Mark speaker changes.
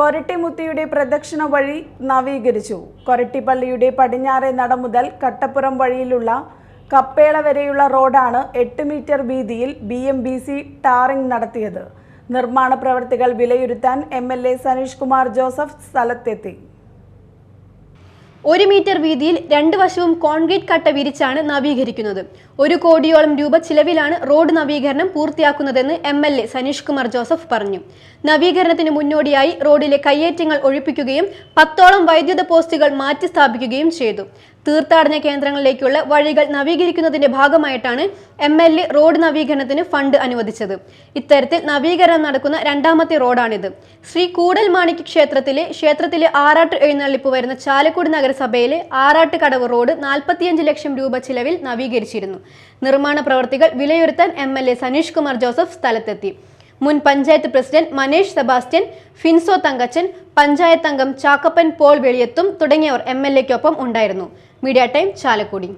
Speaker 1: കൊരട്ടിമുത്തിയുടെ പ്രദക്ഷിണ വഴി നവീകരിച്ചു. കൊരട്ടിപ്പള്ളിയുടെ പടിഞ്ഞാറെ നട മുതൽ കട്ടപ്പുറം വഴിയിലുള്ള കപ്പേള വരെയുള്ള റോഡാണ് എട്ട് മീറ്റർ വീതിയിൽ B M B C tarring നടത്തിയത്. നിർമ്മാണ പ്രവർത്തികൾ വിലയിരുത്താൻ M L A Saneesh Kumar Joseph സ്ഥലത്തെത്തി.
Speaker 2: ഒരു മീറ്റർ വീതിയിൽ രണ്ട് വശവും കോൺക്രീറ്റ് കട്ട വിരിച്ചാണ് നവീകരിക്കുന്നത്. ഒരു കോടിയോളം രൂപ ചിലവിലാണ് റോഡ് നവീകരണം പൂർത്തിയാക്കുന്നതെന്ന് M L A Saneesh Kumar Joseph പറഞ്ഞു. നവീകരണത്തിന് മുന്നോടിയായി റോഡിലെ കയ്യേറ്റങ്ങൾ ഒഴിപ്പിക്കുകയും പത്തോളം വൈദ്യുത പോസ്റ്റുകൾ മാറ്റിസ്ഥാപിക്കുകയും ചെയ്തു. തീർത്ഥാടന കേന്ദ്രങ്ങളിലേക്കുള്ള വഴികൾ നവീകരിക്കുന്നതിന്റെ ഭാഗമായിട്ടാണ് എം എൽ എ റോഡ് നവീകരണത്തിന് ഫണ്ട് അനുവദിച്ചത്. ഇത്തരത്തിൽ നവീകരണം നടക്കുന്ന രണ്ടാമത്തെ റോഡാണിത്. ശ്രീ കൂടൽ മാണിക്യ ക്ഷേത്രത്തിലെ ക്ഷേത്രത്തിലെ ആറാട്ട് എഴുന്നള്ളിപ്പ് വരുന്ന ചാലക്കുടി നഗരസഭയിലെ ആറാട്ട് കടവ് റോഡ് നാൽപ്പത്തിയഞ്ച് ലക്ഷം രൂപ ചിലവിൽ നവീകരിച്ചിരുന്നു. നിർമ്മാണ പ്രവർത്തികൾ വിലയിരുത്താൻ M L A Saneesh Kumar Joseph സ്ഥലത്തെത്തി. മുൻ പഞ്ചായത്ത് പ്രസിഡന്റ് മനേഷ് സെബാസ്റ്റ്യൻ ഫിൻസോ തങ്കച്ചൻ പഞ്ചായത്ത് അംഗം ചാക്കപ്പൻ പോൾ വെളിയത്തും തുടങ്ങിയവർ എം എൽ എക്കൊപ്പം ഉണ്ടായിരുന്നു. Media time Chalakudy.